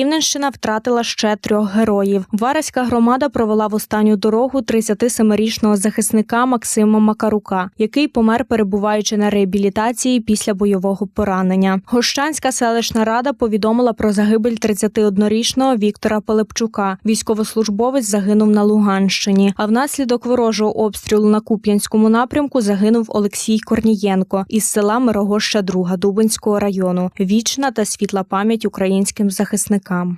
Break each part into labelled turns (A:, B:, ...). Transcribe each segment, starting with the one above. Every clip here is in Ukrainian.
A: Рівненщина втратила ще трьох героїв. Вареська громада провела в останню дорогу 37-річного захисника Максима Макарука, який помер, перебуваючи на реабілітації після бойового поранення. Гощанська селищна рада повідомила про загибель 31-річного Віктора Пилипчука. Військовослужбовець загинув на Луганщині. А внаслідок ворожого обстрілу на Куп'янському напрямку загинув Олексій Корнієнко із села Мирогоща 2 Дубинського району. Вічна та світла пам'ять українським захисникам. старикам.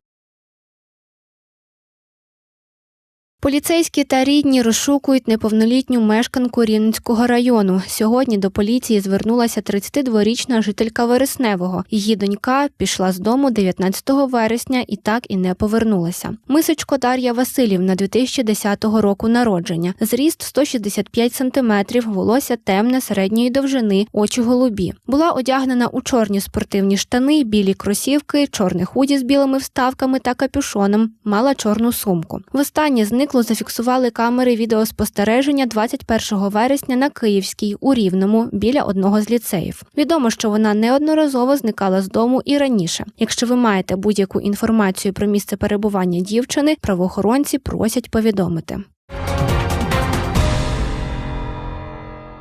B: Поліцейські та рідні розшукують неповнолітню мешканку Рівненського району. Сьогодні до поліції звернулася 32-річна жителька Вересневого. Її донька пішла з дому 19 вересня і так і не повернулася. Мисочко Дар'я Васильівна 2010 року народження. Зріст 165 сантиметрів, волосся темне середньої довжини, очі голубі. Була одягнена у чорні спортивні штани, білі кросівки, чорне худі з білими вставками та капюшоном. Мала чорну сумку. Востаннє зникло зафіксували камери відеоспостереження 21 вересня на Київській у Рівному біля одного з ліцеїв. Відомо, що вона неодноразово зникала з дому і раніше. Якщо ви маєте будь-яку інформацію про місце перебування дівчини, правоохоронці просять повідомити.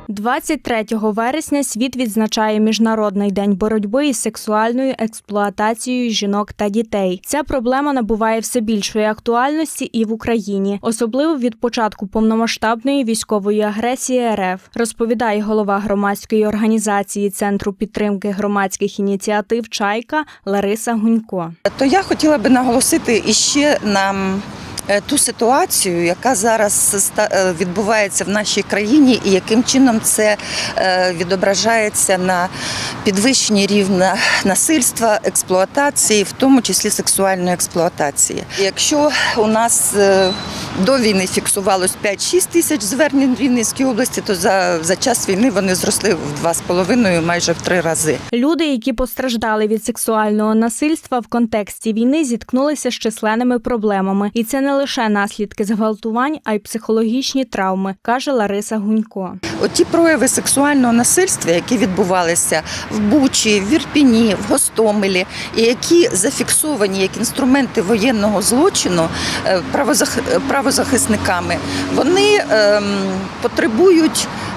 A: 23 вересня світ відзначає Міжнародний день боротьби із сексуальною експлуатацією жінок та дітей. Ця проблема набуває все більшої актуальності і в Україні, особливо від початку повномасштабної військової агресії РФ, розповідає голова громадської організації Центру підтримки громадських ініціатив Чайка Лариса Гунько.
C: То я хотіла би наголосити іще на е, ту ситуацію, яка зараз е, відбувається в нашій країні, і яким чином це е, відображається на підвищенні рівня насильства, експлуатації, в тому числі сексуальної експлуатації. Якщо у нас е, до війни фіксувалось 5-6 тисяч звернень в Рівненській області, то за, за час війни вони зросли в 2,5, майже в три рази.
A: Люди, які постраждали від сексуального насильства в контексті війни, зіткнулися з численними проблемами, і це не лише наслідки зґвалтувань, а й психологічні травми, каже Лариса Гунько.
C: Оті прояви сексуального насильства, які відбувалися в Бучі, в Вірпіні, в Гостомелі, і які зафіксовані як інструменти воєнного злочину е, правозах- правозахисниками, вони ем, потребують е,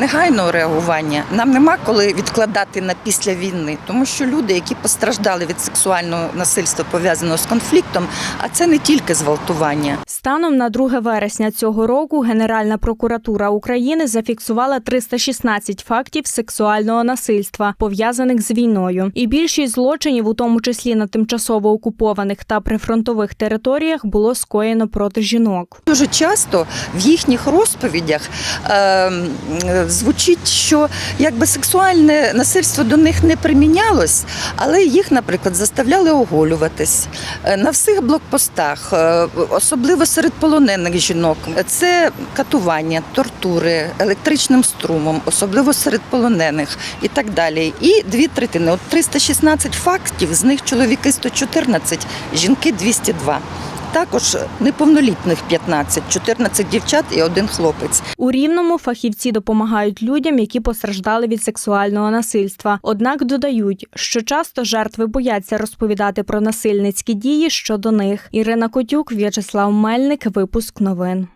C: негайного реагування. Нам нема коли відкладати на після війни, тому що люди, які постраждали від сексуального насильства пов'язаного з конфліктом, а це не тільки зґвалтування.
A: Станом на 2 вересня цього року Генеральна прокуратура України зафіксувала 316 фактів сексуального насильства, пов'язаних з війною. І більшість злочинів, у тому числі на тимчасово окупованих та прифронтових територіях, було скоєно проти жінок.
C: Дуже часто в їхніх розповідях е, звучить, що якби сексуальне насильство до них не примінялось, але їх, наприклад, заставляли оголюватись Е, на всіх блокпостах, е, особливо серед полонених жінок. Це катування, тортури електричним струмом, особливо серед полонених і так далі. І дві третини. От 316 фактів, з них чоловіки 114, жінки 202. Також неповнолітних 15, 14 дівчат і один хлопець.
A: У рівному фахівці допомагають людям, які постраждали від сексуального насильства. Однак додають, що часто жертви бояться розповідати про насильницькі дії щодо них. Ірина Котюк, В'ячеслав Мельник. Випуск новин.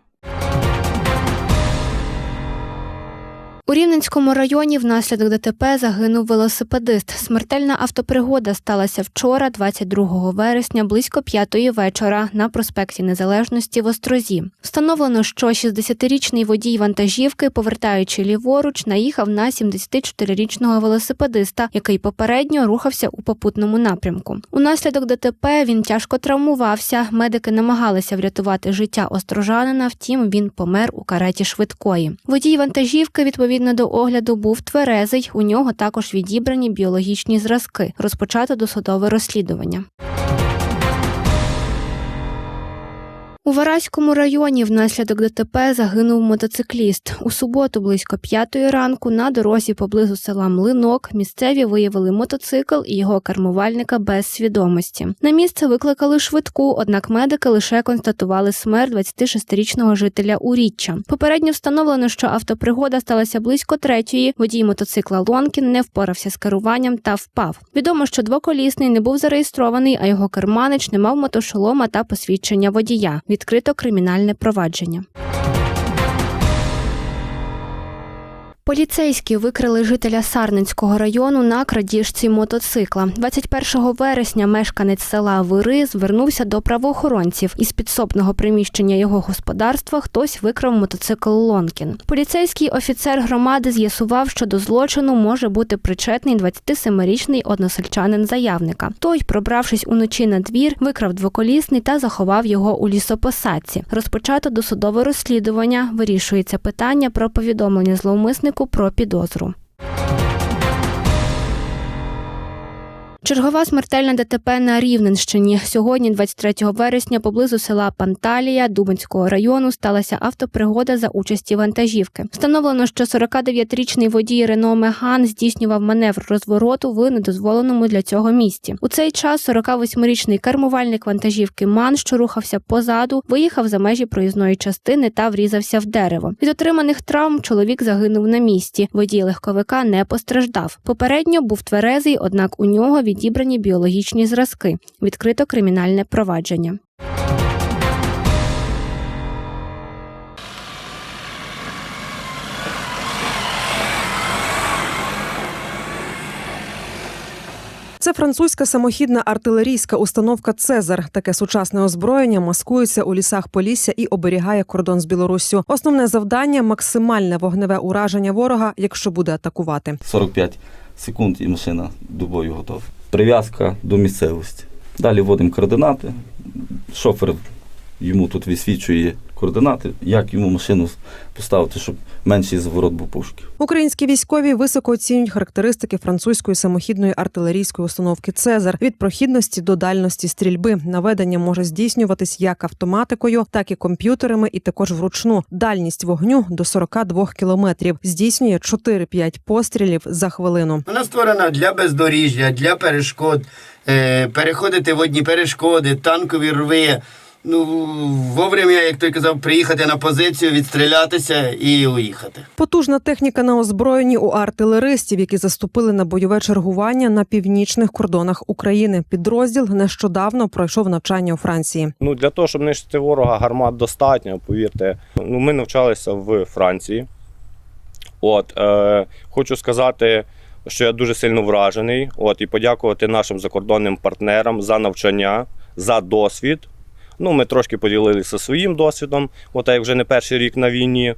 B: У Рівненському районі внаслідок ДТП загинув велосипедист. Смертельна автопригода сталася вчора, 22 вересня, близько п'ятої вечора на проспекті Незалежності в Острозі. Встановлено, що 60-річний водій вантажівки, повертаючи ліворуч, наїхав на 74-річного велосипедиста, який попередньо рухався у попутному напрямку. Унаслідок ДТП він тяжко травмувався. Медики намагалися врятувати життя острожанина, втім він помер у кареті швидкої. Водій вантажівки, відповідно до огляду, був тверезий. У нього також відібрані біологічні зразки. Розпочато досудове розслідування. У Вараському районі внаслідок ДТП загинув мотоцикліст. У суботу близько п'ятої ранку на дорозі поблизу села Млинок місцеві виявили мотоцикл і його кермувальника без свідомості. На місце викликали швидку, однак медики лише констатували смерть 26-річного жителя Уріччя. Попередньо встановлено, що автопригода сталася близько третьої. Водій мотоцикла Лонкін не впорався з керуванням та впав. Відомо, що двоколісний не був зареєстрований, а його керманич не мав мотошолома та посвідчення водія. Відкрито кримінальне провадження. Поліцейські викрили жителя Сарненського району на крадіжці мотоцикла. 21 вересня мешканець села Вири звернувся до правоохоронців. Із підсобного приміщення його господарства хтось викрав мотоцикл Лонкін. Поліцейський офіцер громади з'ясував, що до злочину може бути причетний 27-річний односельчанин заявника. Той, пробравшись уночі на двір, викрав двоколісний та заховав його у лісопосадці. Розпочато досудове розслідування. Вирішується питання про повідомлення зловмиснику про підозру. Чергова смертельна ДТП на Рівненщині. Сьогодні, 23 вересня, поблизу села Панталія Дубинського району сталася автопригода за участі вантажівки. Встановлено, що 49-річний водій Рено Меган здійснював маневр розвороту в недозволеному для цього місці. У цей час 48-річний кермувальник вантажівки Ман, що рухався позаду, виїхав за межі проїзної частини та врізався в дерево. Від отриманих травм чоловік загинув на місці. Водій легковика не постраждав. Попередньо був тверезий, однак у нього відібрані біологічні зразки. Відкрито кримінальне провадження.
D: Це французька самохідна артилерійська установка Цезар. Таке сучасне озброєння маскується у лісах Полісся і оберігає кордон з Білоруссю. Основне завдання максимальне вогневе ураження ворога, якщо буде атакувати.
E: 45 секунд і машина до бою готова. Прив'язка до місцевості. Далі вводимо координати. Шофер йому тут висвічує координати, як йому машину поставити, щоб менший заворот був пушки.
D: Українські військові високо оцінюють характеристики французької самохідної артилерійської установки Цезар від прохідності до дальності стрільби. Наведення може здійснюватись як автоматикою, так і комп'ютерами, і також вручну. Дальність вогню до 42 кілометрів. Здійснює 4-5 пострілів за хвилину.
F: Вона створена для бездоріжжя, для перешкод, е, переходити водні перешкоди, танкові рви. Ну, вовремя, як той казав, приїхати на позицію, відстрілятися і уїхати.
D: Потужна техніка на озброєнні у артилеристів, які заступили на бойове чергування на північних кордонах України. Підрозділ нещодавно пройшов навчання у Франції.
G: Ну для того, щоб нищити ворога, гармат достатньо. Повірте. Ну ми навчалися в Франції. От е, хочу сказати, що я дуже сильно вражений. От і подякувати нашим закордонним партнерам за навчання, за досвід. Ну, ми трошки поділилися своїм досвідом, от як вже не перший рік на війні.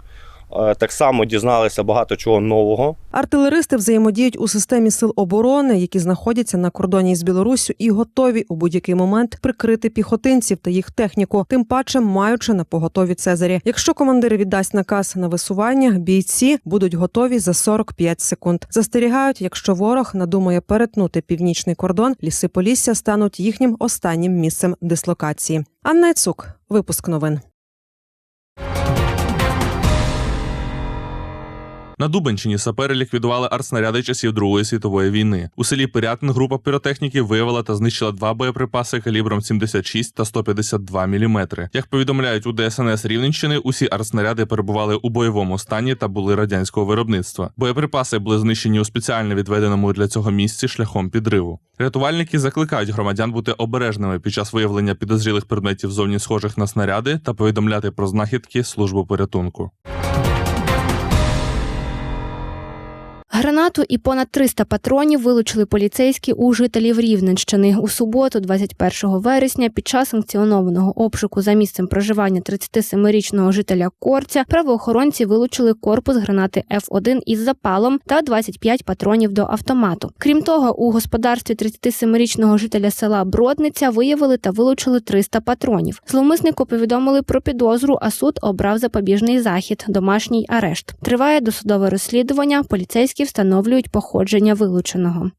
G: Е, Так само дізналися багато чого нового.
D: Артилеристи взаємодіють у системі сил оборони, які знаходяться на кордоні з Білоруссю, і готові у будь-який момент прикрити піхотинців та їх техніку, тим паче маючи на поготові Цезарі. Якщо командир віддасть наказ на висування, бійці будуть готові за 45 секунд. Застерігають, якщо ворог надумає перетнути північний кордон, ліси Полісся стануть їхнім останнім місцем дислокації. Анна Яцук, випуск новин.
H: На Дубенщині сапери ліквідували артснаряди часів Другої світової війни. У селі Пирятин група піротехніків виявила та знищила два боєприпаси калібром 76 та 152 мм. Як повідомляють у ДСНС Рівненщини, усі артснаряди перебували у бойовому стані та були радянського виробництва. Боєприпаси були знищені у спеціально відведеному для цього місці шляхом підриву. Рятувальники закликають громадян бути обережними під час виявлення підозрілих предметів зовні схожих на снаряди та повідомляти про знахідки службу порятунку.
B: Гранату і понад 300 патронів вилучили поліцейські у жителів Рівненщини. У суботу, 21 вересня, під час санкціонованого обшуку за місцем проживання 37-річного жителя Корця правоохоронці вилучили корпус гранати F1 із запалом та 25 патронів до автомату. Крім того, у господарстві 37-річного жителя села Бродниця виявили та вилучили 300 патронів. Зловмиснику повідомили про підозру, а суд обрав запобіжний захід домашній арешт. Триває досудове розслідування. Поліцейські встановлюють походження вилученого.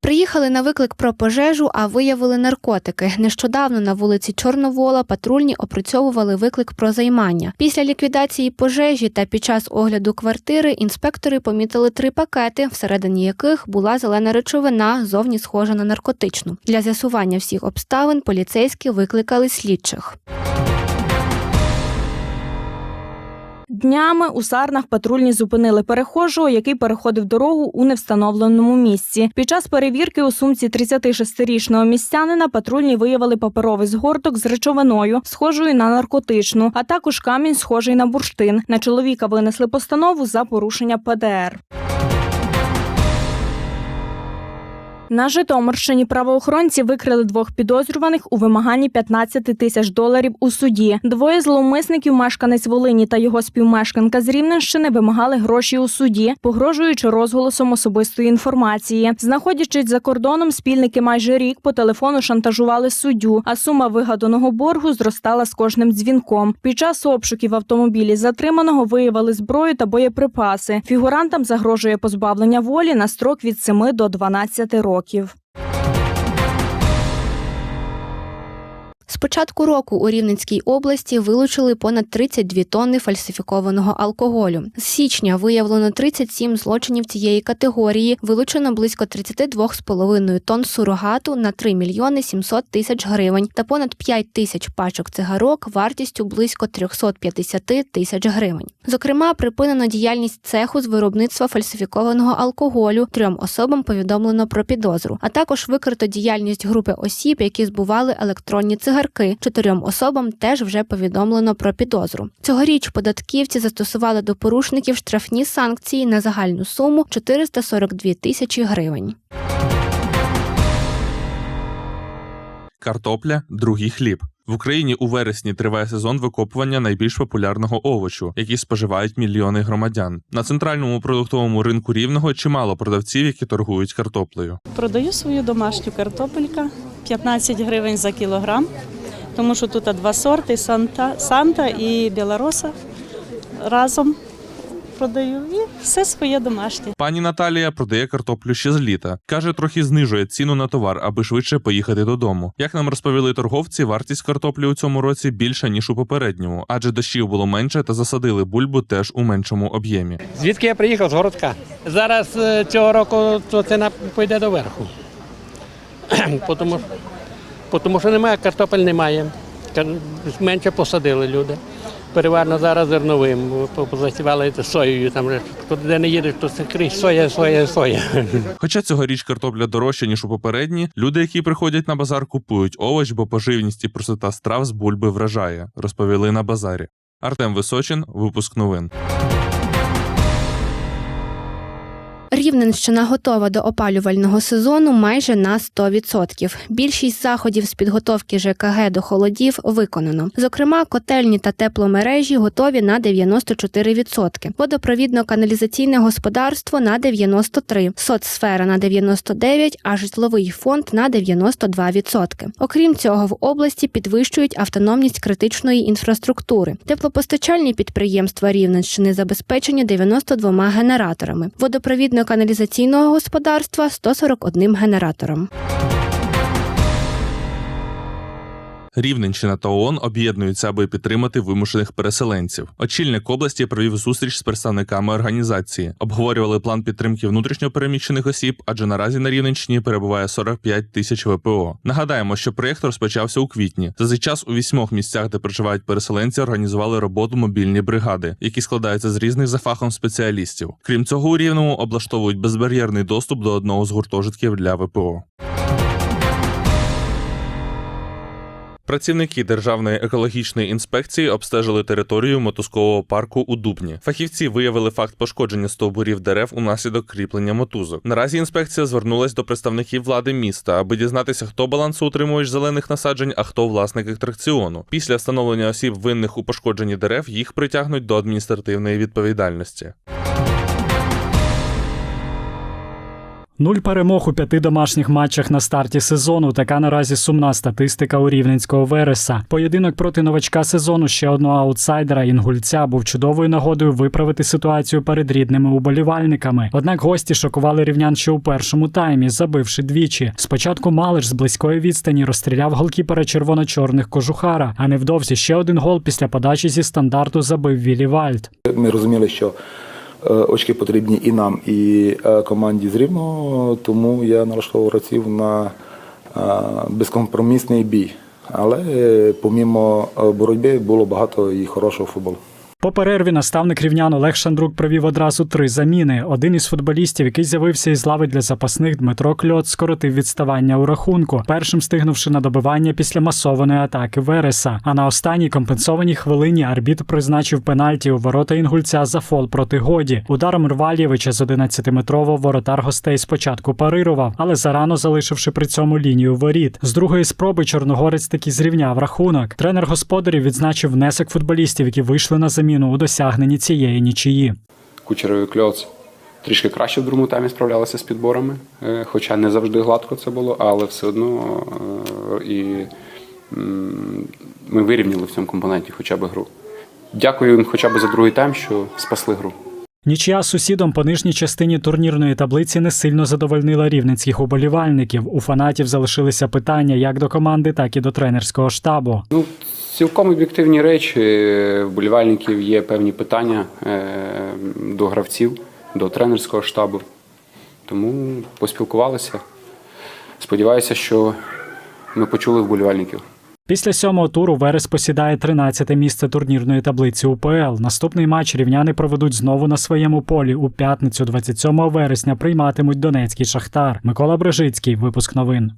B: Приїхали на виклик про пожежу, а виявили наркотики. Нещодавно на вулиці Чорновола патрульні опрацьовували виклик про займання. Після ліквідації пожежі та під час огляду квартири інспектори помітили три пакети, всередині яких була зелена речовина, зовні схожа на наркотичну. Для з'ясування всіх обставин поліцейські викликали слідчих.
A: Днями у Сарнах патрульні зупинили перехожого, який переходив дорогу у невстановленому місці. Під час перевірки у сумці 36-річного містянина патрульні виявили паперовий згорток з речовиною, схожою на наркотичну, а також камінь, схожий на бурштин. На чоловіка винесли постанову за порушення ПДР. На Житомирщині правоохоронці викрили двох підозрюваних у вимаганні 15 тисяч доларів у суді. Двоє зловмисників, мешканець Волині та його співмешканка з Рівненщини, вимагали гроші у суді, погрожуючи розголосом особистої інформації. Знаходячись за кордоном, спільники майже рік по телефону шантажували суддю, а сума вигаданого боргу зростала з кожним дзвінком. Під час обшуків автомобілі затриманого виявили зброю та боєприпаси. Фігурантам загрожує позбавлення волі на строк від 7 до 12 років років.
B: З початку року у Рівненській області вилучили понад 32 тонни фальсифікованого алкоголю. З січня виявлено 37 злочинів цієї категорії, вилучено близько 32,5 тонн сурогату на 3 мільйони 700 тисяч гривень та понад 5 тисяч пачок цигарок вартістю близько 350 тисяч гривень. Зокрема, припинено діяльність цеху з виробництва фальсифікованого алкоголю. Трьом особам повідомлено про підозру, а також викрито діяльність групи осіб, які збували електронні цигарки. Чотирьом особам теж вже повідомлено про підозру. Цьогоріч податківці застосували до порушників штрафні санкції на загальну суму 442 тисячі гривень.
H: Картопля другий хліб. В Україні у вересні триває сезон викопування найбільш популярного овочу, який споживають мільйони громадян. На центральному продуктовому ринку рівного чимало продавців, які торгують картоплею.
I: Продаю свою домашню картопелька 15 гривень за кілограм, тому що тут два сорти Санта, Санта і Білороса разом продаю і все своє домашнє.
H: Пані Наталія продає картоплю ще з літа. каже, трохи знижує ціну на товар, аби швидше поїхати додому. Як нам розповіли торговці, вартість картоплі у цьому році більша ніж у попередньому, адже дощів було менше та засадили бульбу теж у меншому об'ємі.
J: Звідки я приїхав з городка? Зараз е, цього року то ціна пойде до верху. тому, тому що немає, картопель немає. Менше посадили люди. Переважно зараз зерновим, позасівали соєю. Там де не їдеш, то це крізь соя, соя, соя.
H: Хоча цьогоріч картопля дорожча ніж у попередні, люди, які приходять на базар, купують овоч, бо поживність і простота страв з бульби вражає, розповіли на базарі. Артем Височин, випуск новин.
B: Рівненщина готова до опалювального сезону майже на 100%. Більшість заходів з підготовки ЖКГ до холодів виконано. Зокрема, котельні та тепломережі готові на 94%, водопровідно-каналізаційне господарство на 93%, соцсфера на 99%, а житловий фонд на 92%. Окрім цього, в області підвищують автономність критичної інфраструктури. Теплопостачальні підприємства Рівненщини забезпечені 92 генераторами. Водопровідно-каналізаційного господарства 141 генератором.
H: Рівненщина та ООН об'єднуються, аби підтримати вимушених переселенців. Очільник області провів зустріч з представниками організації. Обговорювали план підтримки внутрішньопереміщених осіб, адже наразі на Рівненщині перебуває 45 тисяч ВПО. Нагадаємо, що проєкт розпочався у квітні. За цей час у вісьмох місцях, де проживають переселенці, організували роботу мобільні бригади, які складаються з різних за фахом спеціалістів. Крім цього, у рівному облаштовують безбар'єрний доступ до одного з гуртожитків для ВПО. Працівники Державної екологічної інспекції обстежили територію мотузкового парку у Дубні. Фахівці виявили факт пошкодження стовбурів дерев унаслідок кріплення мотузок. Наразі інспекція звернулась до представників влади міста, аби дізнатися, хто балансоутримувач зелених насаджень, а хто власник атракціону. Після встановлення осіб винних у пошкодженні дерев їх притягнуть до адміністративної відповідальності.
K: Нуль перемог у п'яти домашніх матчах на старті сезону. Така наразі сумна статистика у рівненського Вереса. Поєдинок проти новачка сезону ще одного аутсайдера інгульця був чудовою нагодою виправити ситуацію перед рідними уболівальниками. Однак гості шокували рівнян ще у першому таймі, забивши двічі. Спочатку Малиш з близької відстані розстріляв голкіпера червоно-чорних кожухара, а невдовзі ще один гол після подачі зі стандарту забив Вілі Вальд.
L: Ми розуміли, що очки потрібні і нам, і е, команді з Рівного, тому я налаштовував гравців на е, безкомпромісний бій. Але е, помімо е, боротьби було багато і хорошого футболу.
K: По перерві наставник рівнян Олег Шандрук провів одразу три заміни. Один із футболістів, який з'явився із лави для запасних Дмитро Кльот, скоротив відставання у рахунку, першим стигнувши на добивання після масованої атаки Вереса. А на останній компенсованій хвилині арбітр призначив пенальті у ворота інгульця за фол проти годі. Ударом Рвалєвича з 11-метрово воротар гостей спочатку парирував, але зарано залишивши при цьому лінію воріт. З другої спроби Чорногорець таки зрівняв рахунок. Тренер господарів відзначив внесок футболістів, які вийшли на заміну у досягненні цієї нічиї.
M: Кучерові Кльоц трішки краще в другому таймі справлялися з підборами, е, хоча не завжди гладко це було, але все одно е, і ми вирівняли в цьому компоненті хоча б гру. Дякую їм хоча б за другий тайм, що спасли гру.
K: Нічия сусідом по нижній частині турнірної таблиці не сильно задовольнила рівненських уболівальників. У фанатів залишилися питання як до команди, так і до тренерського штабу.
M: Ну, цілком об'єктивні речі. В болівальників є певні питання е, до гравців, до тренерського штабу. Тому поспілкувалися. Сподіваюся, що ми почули вболівальників.
K: Після сьомого туру Верес посідає 13-те місце турнірної таблиці УПЛ. Наступний матч рівняни проведуть знову на своєму полі у п'ятницю, 27 вересня. Прийматимуть Донецький Шахтар. Микола Брежицький. Випуск новин.